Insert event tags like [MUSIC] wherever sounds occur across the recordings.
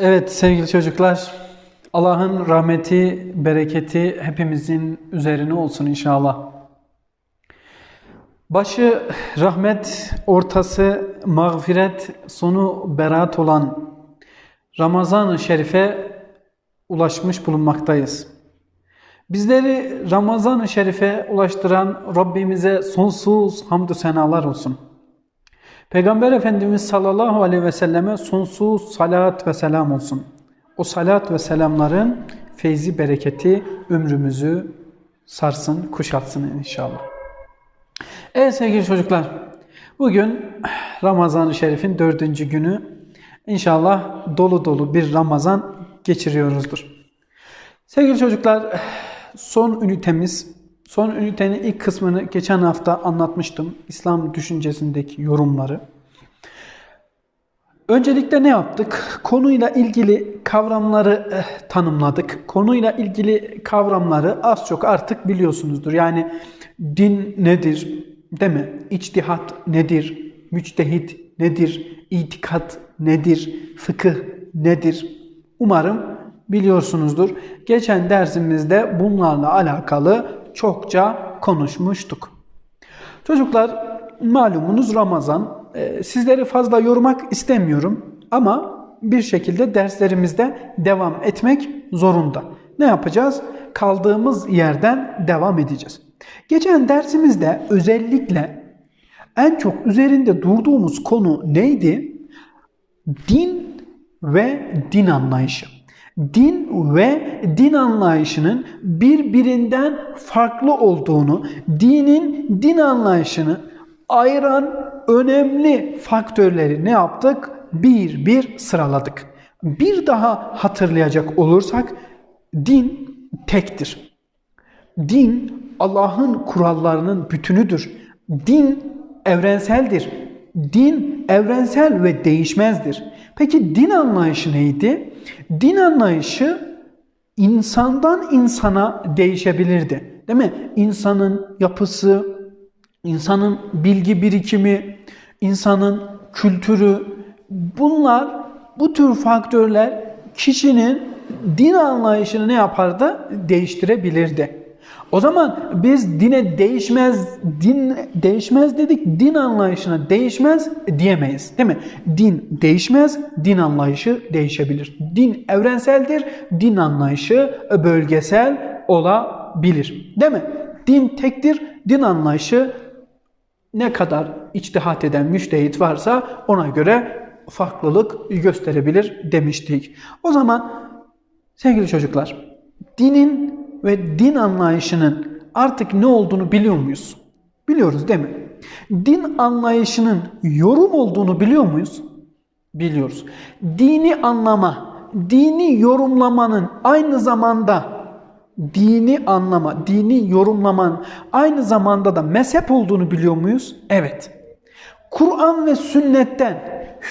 Evet sevgili çocuklar, Allah'ın rahmeti, bereketi hepimizin üzerine olsun inşallah. Başı rahmet, ortası mağfiret, sonu beraat olan Ramazan-ı Şerif'e ulaşmış bulunmaktayız. Bizleri Ramazan-ı Şerif'e ulaştıran Rabbimize sonsuz hamdü senalar olsun. Peygamber Efendimiz sallallahu aleyhi ve selleme sonsuz salat ve selam olsun. O salat ve selamların feyzi bereketi ömrümüzü sarsın, kuşatsın inşallah. Evet sevgili çocuklar, bugün Ramazan-ı Şerif'in dördüncü günü. İnşallah dolu dolu bir Ramazan geçiriyoruzdur. Sevgili çocuklar, son ünitemiz, son ünitenin ilk kısmını geçen hafta anlatmıştım. İslam düşüncesindeki yorumları. Öncelikle ne yaptık? Konuyla ilgili kavramları eh, tanımladık. Konuyla ilgili kavramları az çok artık biliyorsunuzdur. Yani din nedir? Değil mi? İçtihat nedir? Müçtehit nedir? İtikat nedir? Fıkıh nedir? Umarım biliyorsunuzdur. Geçen dersimizde bunlarla alakalı çokça konuşmuştuk. Çocuklar malumunuz Ramazan. Ee, sizleri fazla yormak istemiyorum ama bir şekilde derslerimizde devam etmek zorunda. Ne yapacağız? Kaldığımız yerden devam edeceğiz. Geçen dersimizde özellikle en çok üzerinde durduğumuz konu neydi? Din ve din anlayışı. Din ve din anlayışının birbirinden farklı olduğunu, dinin din anlayışını ayıran önemli faktörleri ne yaptık? Bir bir sıraladık. Bir daha hatırlayacak olursak din tektir. Din Allah'ın kurallarının bütünüdür. Din evrenseldir. Din evrensel ve değişmezdir. Peki din anlayışı neydi? Din anlayışı insandan insana değişebilirdi. Değil mi? İnsanın yapısı, insanın bilgi birikimi, insanın kültürü bunlar bu tür faktörler kişinin din anlayışını ne yapardı? Değiştirebilirdi. O zaman biz dine değişmez, din değişmez dedik, din anlayışına değişmez diyemeyiz. Değil mi? Din değişmez, din anlayışı değişebilir. Din evrenseldir, din anlayışı bölgesel olabilir. Değil mi? Din tektir, din anlayışı ne kadar içtihat eden müştehit varsa ona göre farklılık gösterebilir demiştik. O zaman sevgili çocuklar, dinin ve din anlayışının artık ne olduğunu biliyor muyuz? Biliyoruz değil mi? Din anlayışının yorum olduğunu biliyor muyuz? Biliyoruz. Dini anlama, dini yorumlamanın aynı zamanda dini anlama, dini yorumlamanın aynı zamanda da mezhep olduğunu biliyor muyuz? Evet. Kur'an ve sünnetten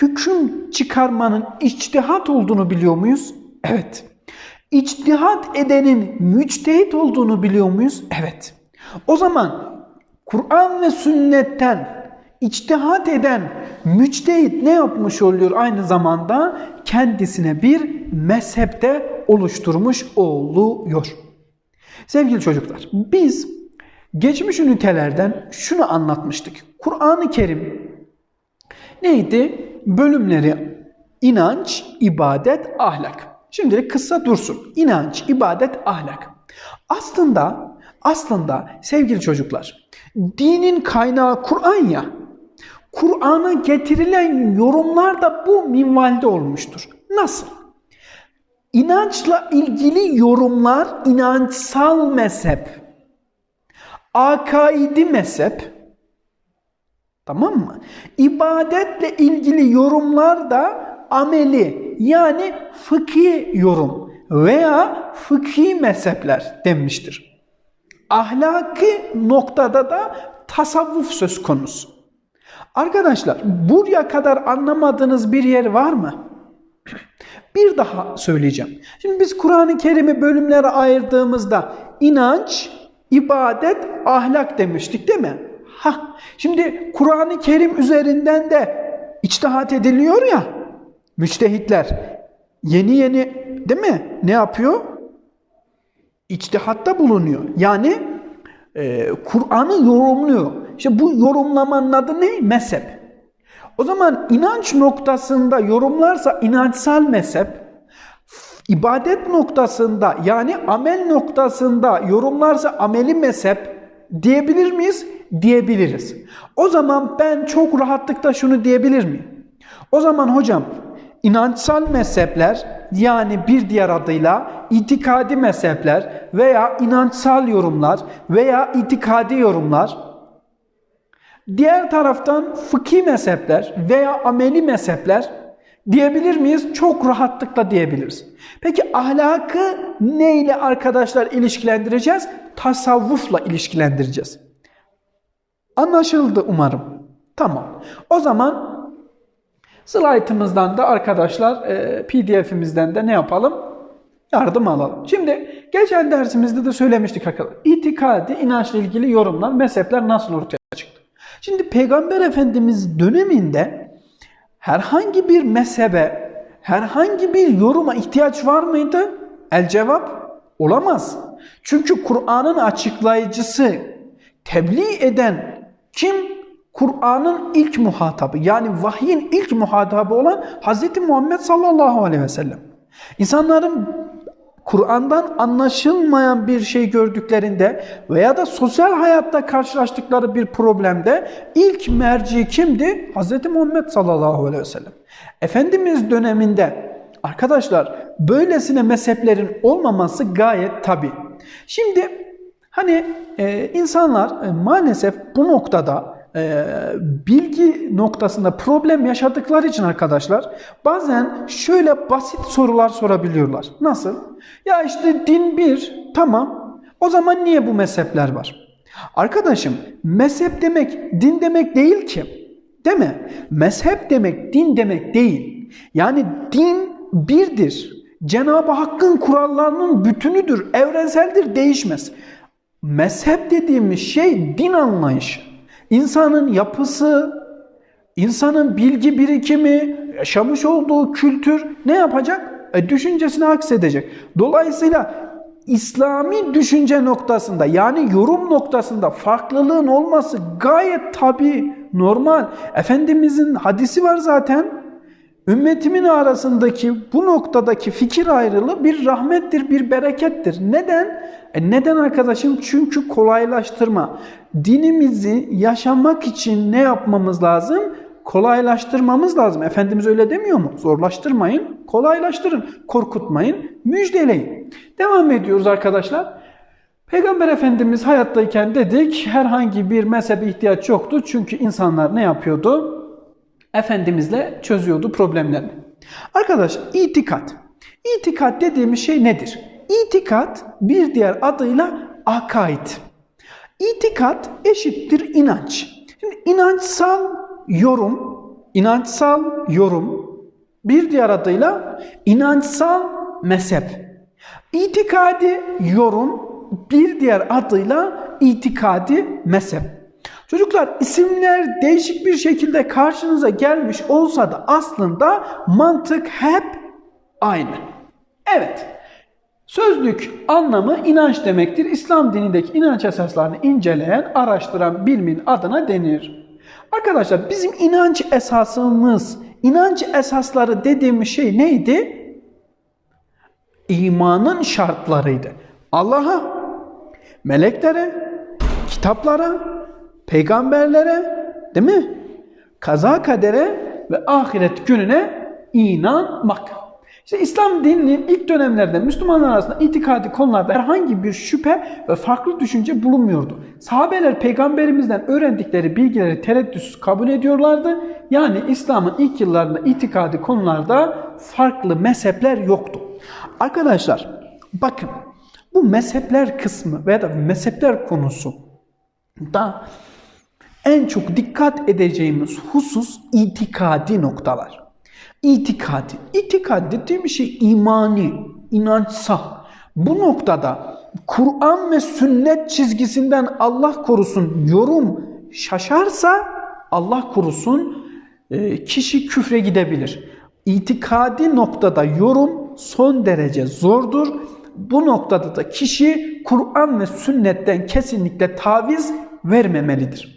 hüküm çıkarmanın içtihat olduğunu biliyor muyuz? Evet. İçtihat edenin müçtehit olduğunu biliyor muyuz? Evet. O zaman Kur'an ve sünnetten içtihat eden müçtehit ne yapmış oluyor aynı zamanda? Kendisine bir mezhepte oluşturmuş oluyor. Sevgili çocuklar, biz geçmiş ünitelerden şunu anlatmıştık. Kur'an-ı Kerim neydi? Bölümleri inanç, ibadet, ahlak. Şimdilik kısa dursun. İnanç, ibadet, ahlak. Aslında aslında sevgili çocuklar, dinin kaynağı Kur'an ya. Kur'an'a getirilen yorumlar da bu minvalde olmuştur. Nasıl? İnançla ilgili yorumlar inançsal mezhep, akaidi mezhep, tamam mı? İbadetle ilgili yorumlar da ameli yani fıkhi yorum veya fıkhi mezhepler denmiştir. Ahlaki noktada da tasavvuf söz konusu. Arkadaşlar buraya kadar anlamadığınız bir yer var mı? [CLEARS THROAT] Bir daha söyleyeceğim. Şimdi biz Kur'an-ı Kerim'i bölümlere ayırdığımızda inanç, ibadet, ahlak demiştik değil mi? Ha, şimdi Kur'an-ı Kerim üzerinden de içtihat ediliyor ya müçtehitler. yeni yeni değil mi? Ne yapıyor? İçtihatta bulunuyor. Yani e, Kur'an'ı yorumluyor. İşte bu yorumlamanın adı ne? Mezhep. O zaman inanç noktasında yorumlarsa inançsal mezhep, ibadet noktasında yani amel noktasında yorumlarsa ameli mezhep diyebilir miyiz? Diyebiliriz. O zaman ben çok rahatlıkla şunu diyebilir miyim? O zaman hocam inançsal mezhepler yani bir diğer adıyla itikadi mezhepler veya inançsal yorumlar veya itikadi yorumlar diğer taraftan fıkhi mezhepler veya ameli mezhepler diyebilir miyiz? Çok rahatlıkla diyebiliriz. Peki ahlakı ne ile arkadaşlar ilişkilendireceğiz? Tasavvufla ilişkilendireceğiz. Anlaşıldı umarım. Tamam. O zaman slaytımızdan da arkadaşlar e, pdf'imizden de ne yapalım? Yardım alalım. Şimdi geçen dersimizde de söylemiştik arkadaşlar. İtikadi, inançla ilgili yorumlar, mezhepler nasıl ortaya çıktı? Şimdi Peygamber Efendimiz döneminde herhangi bir mezhebe, herhangi bir yoruma ihtiyaç var mıydı? El cevap olamaz. Çünkü Kur'an'ın açıklayıcısı, tebliğ eden kim? Kur'an'ın ilk muhatabı yani vahyin ilk muhatabı olan Hz. Muhammed sallallahu aleyhi ve sellem. İnsanların Kur'an'dan anlaşılmayan bir şey gördüklerinde veya da sosyal hayatta karşılaştıkları bir problemde ilk merci kimdi? Hz. Muhammed sallallahu aleyhi ve sellem. Efendimiz döneminde arkadaşlar böylesine mezheplerin olmaması gayet tabi. Şimdi hani e, insanlar e, maalesef bu noktada e, bilgi noktasında problem yaşadıkları için arkadaşlar bazen şöyle basit sorular sorabiliyorlar. Nasıl? Ya işte din bir, tamam. O zaman niye bu mezhepler var? Arkadaşım mezhep demek din demek değil ki. Değil mi? Mezhep demek din demek değil. Yani din birdir. Cenab-ı Hakk'ın kurallarının bütünüdür, evrenseldir, değişmez. Mezhep dediğimiz şey din anlayışı. İnsanın yapısı, insanın bilgi birikimi, yaşamış olduğu kültür ne yapacak? E, düşüncesini aksedecek. Dolayısıyla İslami düşünce noktasında yani yorum noktasında farklılığın olması gayet tabi, normal. Efendimizin hadisi var zaten. Ümmetimin arasındaki bu noktadaki fikir ayrılığı bir rahmettir, bir berekettir. Neden? E neden arkadaşım? Çünkü kolaylaştırma. Dinimizi yaşamak için ne yapmamız lazım? Kolaylaştırmamız lazım. Efendimiz öyle demiyor mu? Zorlaştırmayın, kolaylaştırın. Korkutmayın, müjdeleyin. Devam ediyoruz arkadaşlar. Peygamber Efendimiz hayattayken dedik herhangi bir mezhebe ihtiyaç yoktu. Çünkü insanlar ne yapıyordu? Efendimizle çözüyordu problemlerini. Arkadaş itikat. İtikat dediğimiz şey nedir? İtikat bir diğer adıyla akaid. İtikat eşittir inanç. Şimdi inançsal yorum, inançsal yorum bir diğer adıyla inançsal mezhep. İtikadi yorum bir diğer adıyla itikadi mezhep. Çocuklar isimler değişik bir şekilde karşınıza gelmiş olsa da aslında mantık hep aynı. Evet. Sözlük anlamı inanç demektir. İslam dinindeki inanç esaslarını inceleyen, araştıran bilmin adına denir. Arkadaşlar bizim inanç esasımız, inanç esasları dediğimiz şey neydi? İmanın şartlarıydı. Allah'a, meleklere, kitaplara, peygamberlere, değil mi? Kaza kadere ve ahiret gününe inanmak. İşte İslam dininin ilk dönemlerde Müslümanlar arasında itikadi konularda herhangi bir şüphe ve farklı düşünce bulunmuyordu. Sahabeler peygamberimizden öğrendikleri bilgileri tereddütsüz kabul ediyorlardı. Yani İslam'ın ilk yıllarında itikadi konularda farklı mezhepler yoktu. Arkadaşlar bakın bu mezhepler kısmı veya da mezhepler konusu da en çok dikkat edeceğimiz husus itikadi noktalar. İtikadi. İtikad dediğim şey imani, inançsal. Bu noktada Kur'an ve sünnet çizgisinden Allah korusun yorum şaşarsa Allah korusun e, kişi küfre gidebilir. İtikadi noktada yorum son derece zordur. Bu noktada da kişi Kur'an ve sünnetten kesinlikle taviz vermemelidir.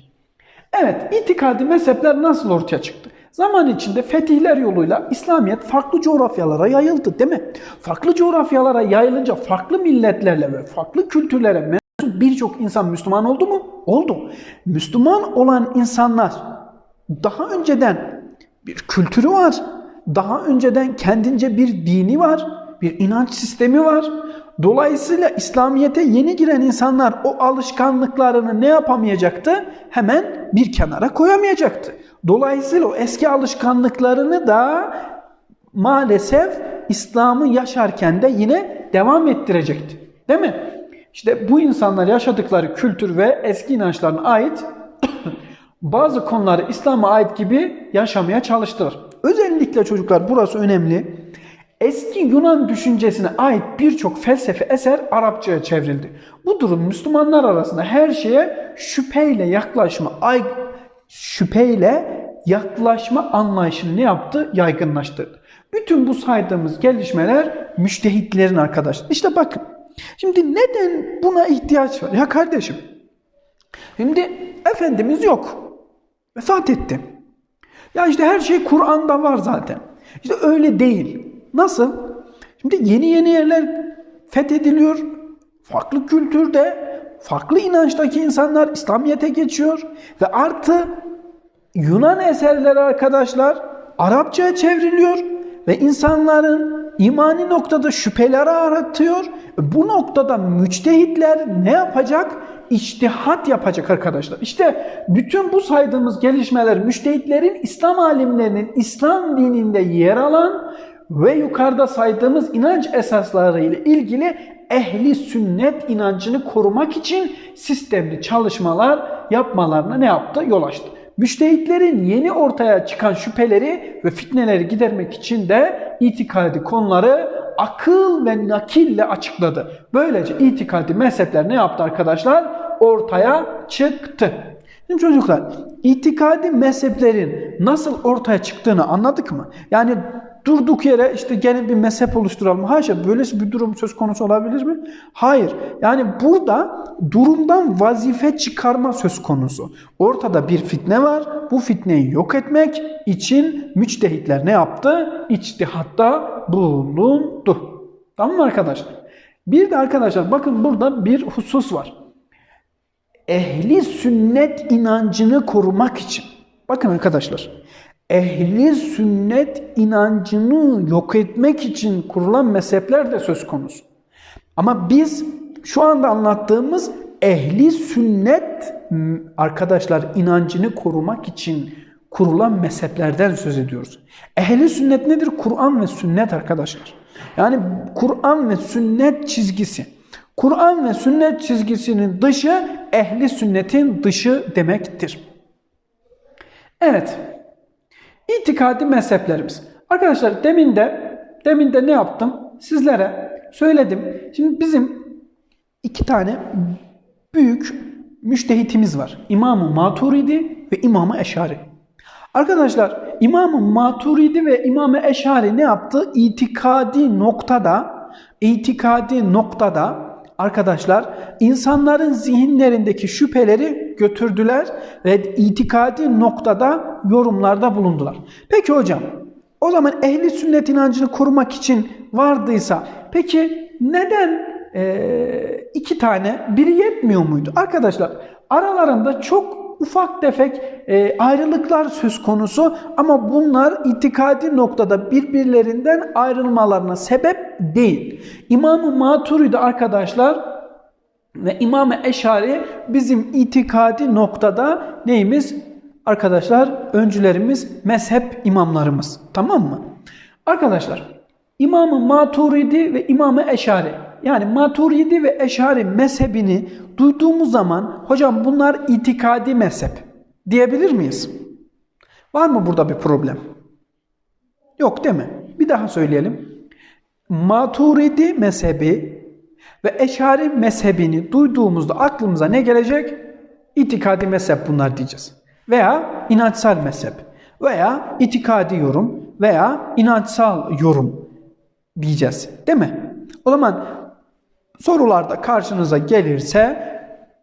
Evet, itikadi mezhepler nasıl ortaya çıktı? Zaman içinde fetihler yoluyla İslamiyet farklı coğrafyalara yayıldı değil mi? Farklı coğrafyalara yayılınca farklı milletlerle ve farklı kültürlere mensup birçok insan Müslüman oldu mu? Oldu. Müslüman olan insanlar daha önceden bir kültürü var. Daha önceden kendince bir dini var. Bir inanç sistemi var. Dolayısıyla İslamiyet'e yeni giren insanlar o alışkanlıklarını ne yapamayacaktı? Hemen bir kenara koyamayacaktı. Dolayısıyla o eski alışkanlıklarını da maalesef İslam'ı yaşarken de yine devam ettirecekti. Değil mi? İşte bu insanlar yaşadıkları kültür ve eski inançlarına ait [COUGHS] bazı konuları İslam'a ait gibi yaşamaya çalıştılar. Özellikle çocuklar burası önemli. Eski Yunan düşüncesine ait birçok felsefe eser Arapçaya çevrildi. Bu durum Müslümanlar arasında her şeye şüpheyle yaklaşma, ay, şüpheyle yaklaşma anlayışını ne yaptı? Yaygınlaştırdı. Bütün bu saydığımız gelişmeler müştehitlerin arkadaşlar. İşte bakın. Şimdi neden buna ihtiyaç var? Ya kardeşim. Şimdi Efendimiz yok. Vefat etti. Ya işte her şey Kur'an'da var zaten. İşte öyle değil. Nasıl? Şimdi yeni yeni yerler fethediliyor. Farklı kültürde, farklı inançtaki insanlar İslamiyet'e geçiyor. Ve artı Yunan eserleri arkadaşlar Arapçaya çevriliyor. Ve insanların imani noktada şüpheleri aratıyor. Bu noktada müçtehitler ne yapacak? İçtihat yapacak arkadaşlar. İşte bütün bu saydığımız gelişmeler müştehitlerin İslam alimlerinin İslam dininde yer alan ve yukarıda saydığımız inanç esasları ile ilgili ehli sünnet inancını korumak için sistemli çalışmalar yapmalarına ne yaptı? Yol açtı. Müştehitlerin yeni ortaya çıkan şüpheleri ve fitneleri gidermek için de itikadi konuları akıl ve nakille açıkladı. Böylece itikadi mezhepler ne yaptı arkadaşlar? Ortaya çıktı. Şimdi çocuklar itikadi mezheplerin nasıl ortaya çıktığını anladık mı? Yani durduk yere işte gelin bir mezhep oluşturalım. Haşa böylesi bir durum söz konusu olabilir mi? Hayır. Yani burada durumdan vazife çıkarma söz konusu. Ortada bir fitne var. Bu fitneyi yok etmek için müçtehitler ne yaptı? İçtihatta bulundu. Tamam mı arkadaşlar? Bir de arkadaşlar bakın burada bir husus var. Ehli sünnet inancını korumak için. Bakın arkadaşlar ehli sünnet inancını yok etmek için kurulan mezhepler de söz konusu. Ama biz şu anda anlattığımız ehli sünnet arkadaşlar inancını korumak için kurulan mezheplerden söz ediyoruz. Ehli sünnet nedir? Kur'an ve sünnet arkadaşlar. Yani Kur'an ve sünnet çizgisi. Kur'an ve sünnet çizgisinin dışı ehli sünnetin dışı demektir. Evet. İtikadi mezheplerimiz. Arkadaşlar demin de demin de ne yaptım? Sizlere söyledim. Şimdi bizim iki tane büyük müştehitimiz var. İmam-ı Maturidi ve İmam-ı Eşari. Arkadaşlar İmam-ı Maturidi ve İmam-ı Eşari ne yaptı? İtikadi noktada itikadi noktada arkadaşlar insanların zihinlerindeki şüpheleri götürdüler ve itikadi noktada yorumlarda bulundular. Peki hocam o zaman ehli sünnet inancını korumak için vardıysa peki neden e, iki tane biri yetmiyor muydu? Arkadaşlar aralarında çok ufak tefek e, ayrılıklar söz konusu ama bunlar itikadi noktada birbirlerinden ayrılmalarına sebep değil. İmam-ı Maturidi arkadaşlar ve İmam-ı Eşari bizim itikadi noktada neyimiz? Arkadaşlar öncülerimiz, mezhep imamlarımız. Tamam mı? Arkadaşlar İmam-ı Maturidi ve İmam-ı Eşari yani Maturidi ve Eşari mezhebini duyduğumuz zaman hocam bunlar itikadi mezhep diyebilir miyiz? Var mı burada bir problem? Yok değil mi? Bir daha söyleyelim. Maturidi mezhebi ve Eşari mezhebini duyduğumuzda aklımıza ne gelecek? İtikadi mezhep bunlar diyeceğiz. Veya inançsal mezhep veya itikadi yorum veya inançsal yorum diyeceğiz. Değil mi? O zaman sorularda karşınıza gelirse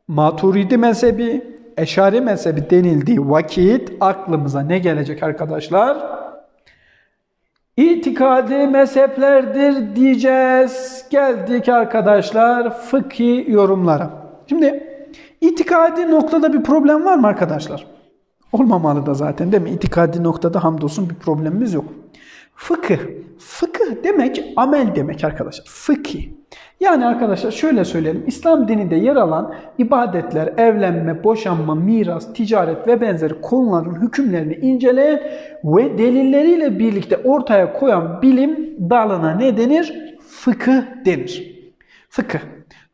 Maturidi mezhebi, Eşari mezhebi denildiği vakit aklımıza ne gelecek arkadaşlar? İtikadi mezheplerdir diyeceğiz. Geldik arkadaşlar fıkhi yorumlara. Şimdi itikadi noktada bir problem var mı arkadaşlar? Olmamalı da zaten değil mi? İtikadi noktada hamdolsun bir problemimiz yok. Fıkıh. Fıkıh demek amel demek arkadaşlar. Fıkhi. Yani arkadaşlar şöyle söyleyelim. İslam dininde yer alan ibadetler, evlenme, boşanma, miras, ticaret ve benzeri konuların hükümlerini inceleyen ve delilleriyle birlikte ortaya koyan bilim dalına ne denir? Fıkıh denir. Fıkıh.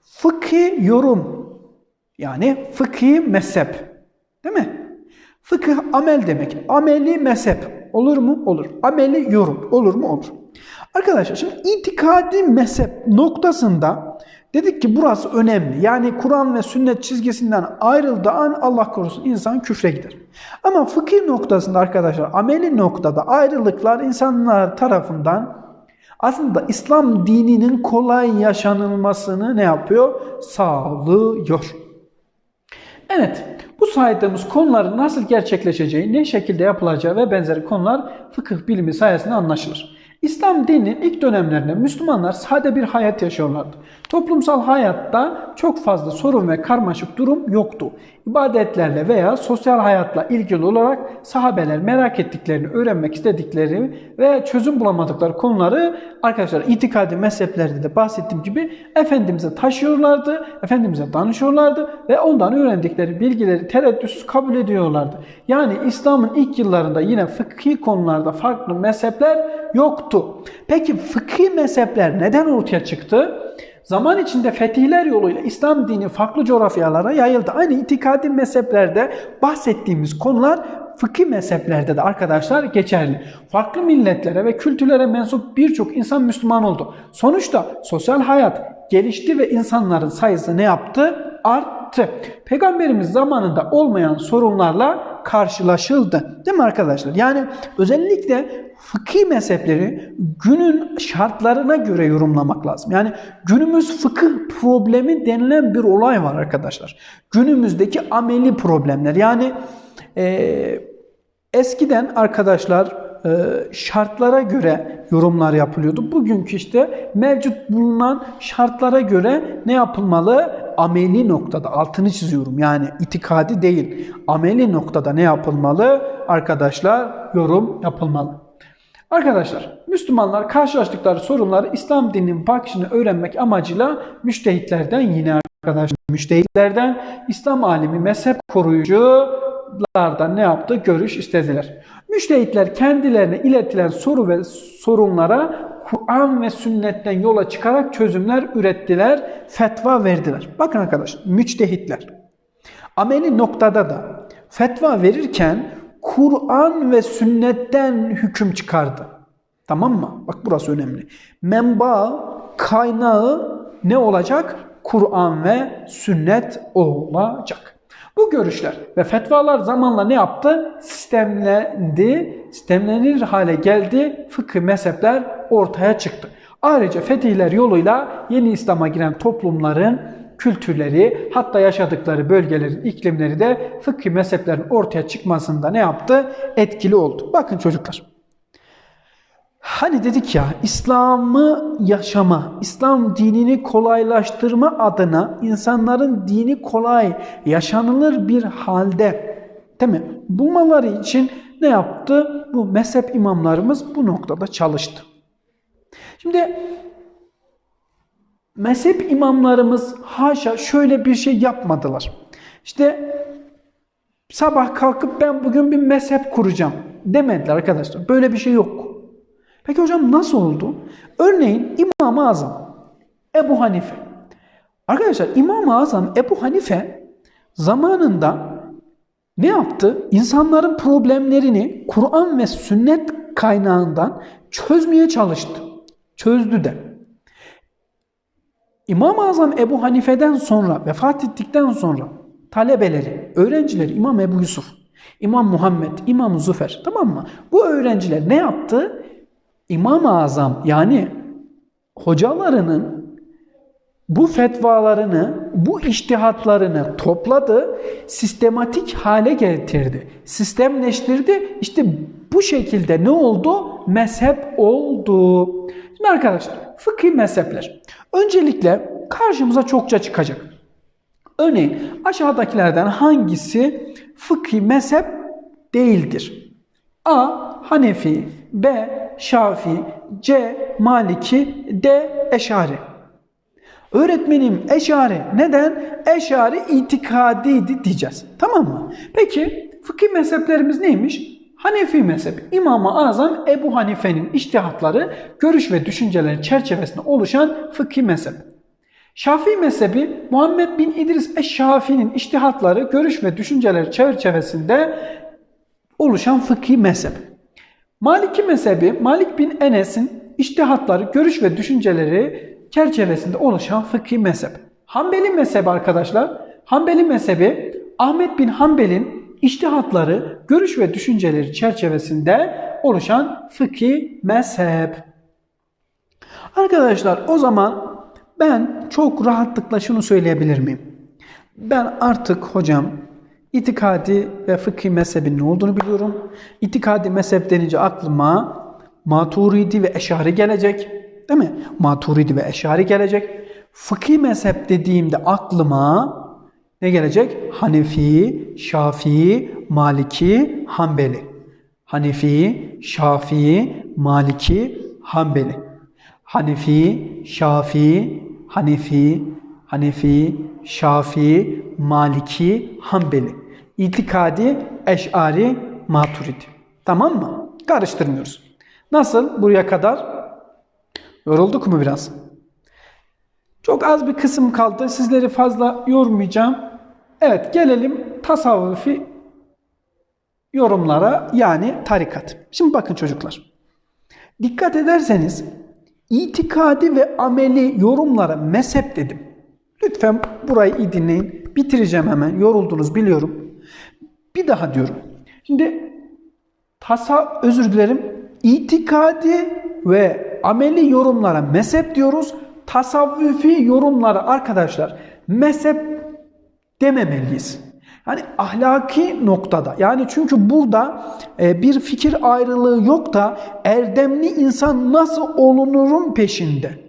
Fıkhi yorum. Yani fıkhi mezhep. Değil mi? Fıkıh amel demek. Ameli mezhep. Olur mu? Olur. Ameli yorum. Olur mu? Olur. Arkadaşlar şimdi itikadi mezhep noktasında dedik ki burası önemli. Yani Kur'an ve sünnet çizgisinden ayrıldığı an Allah korusun insan küfre gider. Ama fıkıh noktasında arkadaşlar ameli noktada ayrılıklar insanlar tarafından aslında İslam dininin kolay yaşanılmasını ne yapıyor? Sağlıyor. Evet, bu saydığımız konuların nasıl gerçekleşeceği, ne şekilde yapılacağı ve benzeri konular fıkıh bilimi sayesinde anlaşılır. İslam dininin ilk dönemlerinde Müslümanlar sade bir hayat yaşıyorlardı. Toplumsal hayatta çok fazla sorun ve karmaşık durum yoktu. İbadetlerle veya sosyal hayatla ilgili olarak sahabeler merak ettiklerini, öğrenmek istedikleri ve çözüm bulamadıkları konuları arkadaşlar itikadi mezheplerde de bahsettiğim gibi Efendimiz'e taşıyorlardı, Efendimiz'e danışıyorlardı ve ondan öğrendikleri bilgileri tereddütsüz kabul ediyorlardı. Yani İslam'ın ilk yıllarında yine fıkhi konularda farklı mezhepler yoktu. Peki fıkhi mezhepler neden ortaya çıktı? Zaman içinde fetihler yoluyla İslam dini farklı coğrafyalara yayıldı. Aynı itikadi mezheplerde bahsettiğimiz konular fıkhi mezheplerde de arkadaşlar geçerli. Farklı milletlere ve kültürlere mensup birçok insan Müslüman oldu. Sonuçta sosyal hayat gelişti ve insanların sayısı ne yaptı? Arttı. Peygamberimiz zamanında olmayan sorunlarla karşılaşıldı. Değil mi arkadaşlar? Yani özellikle fıkhi mezhepleri günün şartlarına göre yorumlamak lazım. Yani günümüz fıkıh problemi denilen bir olay var arkadaşlar. Günümüzdeki ameli problemler. Yani e, eskiden arkadaşlar şartlara göre yorumlar yapılıyordu. Bugünkü işte mevcut bulunan şartlara göre ne yapılmalı? Ameli noktada altını çiziyorum. Yani itikadi değil. Ameli noktada ne yapılmalı? Arkadaşlar yorum yapılmalı. Arkadaşlar Müslümanlar karşılaştıkları sorunları İslam dininin bakışını öğrenmek amacıyla müştehitlerden yine arkadaşlar müştehitlerden İslam alimi mezhep koruyuculardan ne yaptı? Görüş istediler. Müştehitler kendilerine iletilen soru ve sorunlara Kur'an ve sünnetten yola çıkarak çözümler ürettiler, fetva verdiler. Bakın arkadaşlar, müçtehitler. Ameli noktada da fetva verirken Kur'an ve sünnetten hüküm çıkardı. Tamam mı? Bak burası önemli. Menba, kaynağı ne olacak? Kur'an ve sünnet olacak. Bu görüşler ve fetvalar zamanla ne yaptı? Sistemlendi, sistemlenir hale geldi. Fıkıh mezhepler ortaya çıktı. Ayrıca fetihler yoluyla yeni İslam'a giren toplumların kültürleri hatta yaşadıkları bölgelerin iklimleri de fıkhi mezheplerin ortaya çıkmasında ne yaptı? Etkili oldu. Bakın çocuklar. Hani dedik ya İslam'ı yaşama, İslam dinini kolaylaştırma adına insanların dini kolay, yaşanılır bir halde değil mi? Bulmaları için ne yaptı? Bu mezhep imamlarımız bu noktada çalıştı. Şimdi mezhep imamlarımız haşa şöyle bir şey yapmadılar. İşte sabah kalkıp ben bugün bir mezhep kuracağım demediler arkadaşlar. Böyle bir şey yok. Peki hocam nasıl oldu? Örneğin İmam-ı Azam Ebu Hanife. Arkadaşlar İmam-ı Azam Ebu Hanife zamanında ne yaptı? İnsanların problemlerini Kur'an ve sünnet kaynağından çözmeye çalıştı. Çözdü de. İmam-ı Azam Ebu Hanife'den sonra, vefat ettikten sonra talebeleri, öğrencileri İmam Ebu Yusuf, İmam Muhammed, İmam Züfer tamam mı? Bu öğrenciler ne yaptı? İmam-ı Azam yani hocalarının bu fetvalarını, bu iştihatlarını topladı, sistematik hale getirdi, sistemleştirdi. İşte bu şekilde ne oldu? Mezhep oldu. Şimdi arkadaşlar, fıkhi mezhepler. Öncelikle karşımıza çokça çıkacak. Örneğin aşağıdakilerden hangisi fıkhi mezhep değildir? A. Hanefi B. Şafi C. Maliki D. Eşari Öğretmenim eşari. Neden? Eşari itikadiydi diyeceğiz. Tamam mı? Peki fıkhi mezheplerimiz neymiş? Hanefi mezhebi. İmam-ı Azam Ebu Hanife'nin iştihatları, görüş ve düşünceleri çerçevesinde oluşan fıkhi mezhep. Şafii mezhebi Muhammed bin İdris Eş-Şafii'nin iştihatları, görüş ve düşünceleri çerçevesinde oluşan fıkhi mezhep. Maliki mezhebi Malik bin Enes'in iştihatları, görüş ve düşünceleri çerçevesinde oluşan fıkhi mezhep. Hanbeli mezhebi arkadaşlar, Hanbeli mezhebi Ahmet bin Hanbel'in iştihatları, görüş ve düşünceleri çerçevesinde oluşan fıkhi mezhep. Arkadaşlar o zaman ben çok rahatlıkla şunu söyleyebilir miyim? Ben artık hocam itikadi ve fıkhi mezhebin ne olduğunu biliyorum. İtikadi mezhep denince aklıma Maturidi ve Eşari gelecek. Değil mi? Maturidi ve Eşari gelecek. Fıkhi mezhep dediğimde aklıma ne gelecek? Hanefi, Şafii, Maliki, Hanbeli. Hanefi, Şafii, Maliki, Hanbeli. Hanefi, Şafii, Hanefi, Hanefi, Şafii, Maliki, Hanbeli. İtikadi, Eş'ari, Maturidi. Tamam mı? Karıştırmıyoruz. Nasıl buraya kadar? Yorulduk mu biraz? Çok az bir kısım kaldı. Sizleri fazla yormayacağım. Evet gelelim tasavvufi yorumlara yani tarikat. Şimdi bakın çocuklar. Dikkat ederseniz itikadi ve ameli yorumlara mezhep dedim. Lütfen burayı iyi dinleyin. Bitireceğim hemen. Yoruldunuz biliyorum. Bir daha diyorum. Şimdi tasa özür dilerim. İtikadi ve ameli yorumlara mezhep diyoruz. Tasavvufi yorumlara arkadaşlar mezhep dememeliyiz. Yani ahlaki noktada yani çünkü burada e, bir fikir ayrılığı yok da erdemli insan nasıl olunurun peşinde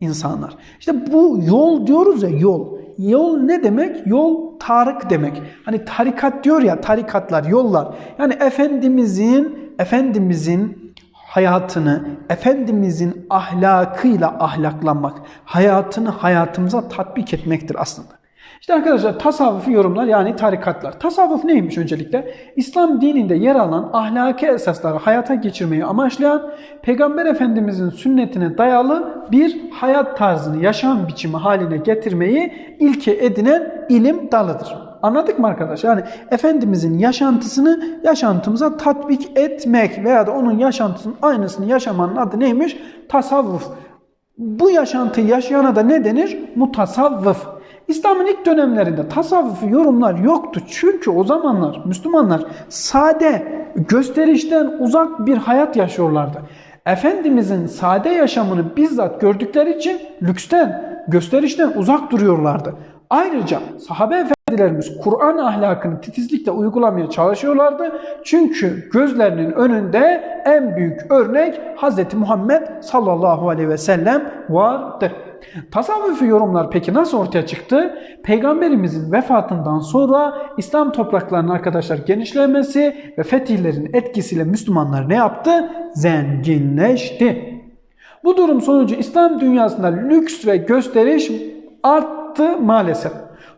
insanlar. İşte bu yol diyoruz ya yol. Yol ne demek? Yol tarık demek. Hani tarikat diyor ya tarikatlar, yollar. Yani Efendimizin Efendimizin hayatını Efendimizin ahlakıyla ahlaklanmak, hayatını hayatımıza tatbik etmektir aslında. İşte arkadaşlar tasavvufi yorumlar yani tarikatlar. Tasavvuf neymiş öncelikle? İslam dininde yer alan ahlaki esasları hayata geçirmeyi amaçlayan, Peygamber Efendimizin sünnetine dayalı bir hayat tarzını yaşam biçimi haline getirmeyi ilke edinen ilim dalıdır. Anladık mı arkadaşlar? Yani Efendimizin yaşantısını yaşantımıza tatbik etmek veya da onun yaşantısının aynısını yaşamanın adı neymiş? Tasavvuf. Bu yaşantıyı yaşayana da ne denir? Mutasavvıf. İslam'ın ilk dönemlerinde tasavvufi yorumlar yoktu. Çünkü o zamanlar Müslümanlar sade, gösterişten uzak bir hayat yaşıyorlardı. Efendimizin sade yaşamını bizzat gördükleri için lüksten, gösterişten uzak duruyorlardı. Ayrıca sahabe efendilerimiz Kur'an ahlakını titizlikle uygulamaya çalışıyorlardı. Çünkü gözlerinin önünde en büyük örnek Hz. Muhammed sallallahu aleyhi ve sellem vardı. Tasavvufi yorumlar peki nasıl ortaya çıktı? Peygamberimizin vefatından sonra İslam topraklarının arkadaşlar genişlemesi ve fetihlerin etkisiyle Müslümanlar ne yaptı? Zenginleşti. Bu durum sonucu İslam dünyasında lüks ve gösteriş arttı maalesef.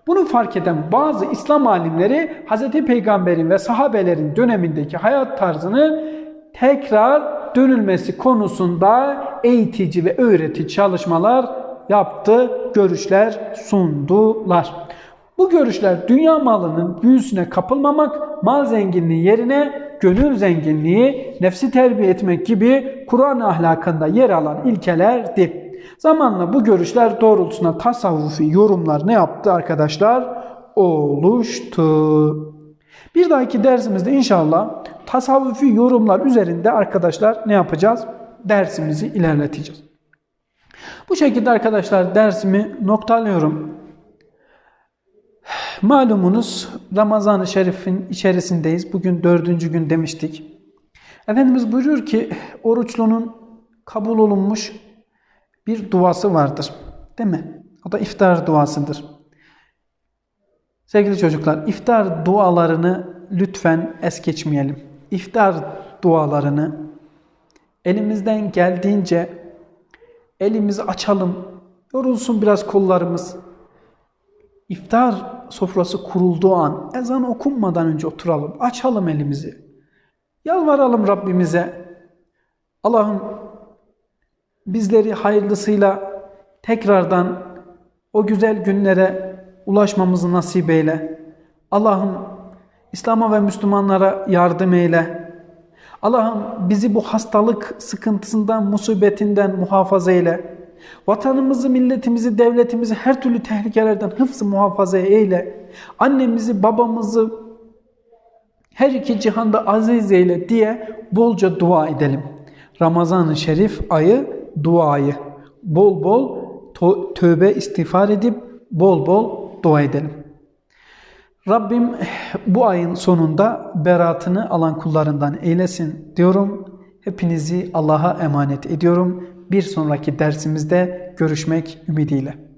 Bunu fark eden bazı İslam alimleri Hz. Peygamber'in ve sahabelerin dönemindeki hayat tarzını tekrar dönülmesi konusunda eğitici ve öğretici çalışmalar yaptı, görüşler sundular. Bu görüşler dünya malının büyüsüne kapılmamak, mal zenginliği yerine gönül zenginliği, nefsi terbiye etmek gibi Kur'an ahlakında yer alan ilkelerdi. Zamanla bu görüşler doğrultusunda tasavvufi yorumlar ne yaptı arkadaşlar? Oluştu. Bir dahaki dersimizde inşallah tasavvufi yorumlar üzerinde arkadaşlar ne yapacağız? Dersimizi ilerleteceğiz. Bu şekilde arkadaşlar dersimi noktalıyorum. Malumunuz Ramazan-ı Şerif'in içerisindeyiz. Bugün dördüncü gün demiştik. Efendimiz buyuruyor ki oruçlunun kabul olunmuş bir duası vardır. Değil mi? O da iftar duasıdır. Sevgili çocuklar, iftar dualarını lütfen es geçmeyelim. İftar dualarını elimizden geldiğince elimizi açalım. Yorulsun biraz kollarımız. İftar sofrası kurulduğu an ezan okunmadan önce oturalım. Açalım elimizi. Yalvaralım Rabbimize. Allah'ım bizleri hayırlısıyla tekrardan o güzel günlere ulaşmamızı nasip eyle. Allah'ım İslam'a ve Müslümanlara yardım eyle. Allah'ım bizi bu hastalık sıkıntısından, musibetinden muhafaza eyle. Vatanımızı, milletimizi, devletimizi her türlü tehlikelerden hıfzı muhafaza eyle. Annemizi, babamızı her iki cihanda aziz eyle diye bolca dua edelim. Ramazan-ı Şerif ayı duayı. Bol bol tövbe istiğfar edip bol bol dua edelim. Rabbim bu ayın sonunda beratını alan kullarından eylesin diyorum. Hepinizi Allah'a emanet ediyorum. Bir sonraki dersimizde görüşmek ümidiyle.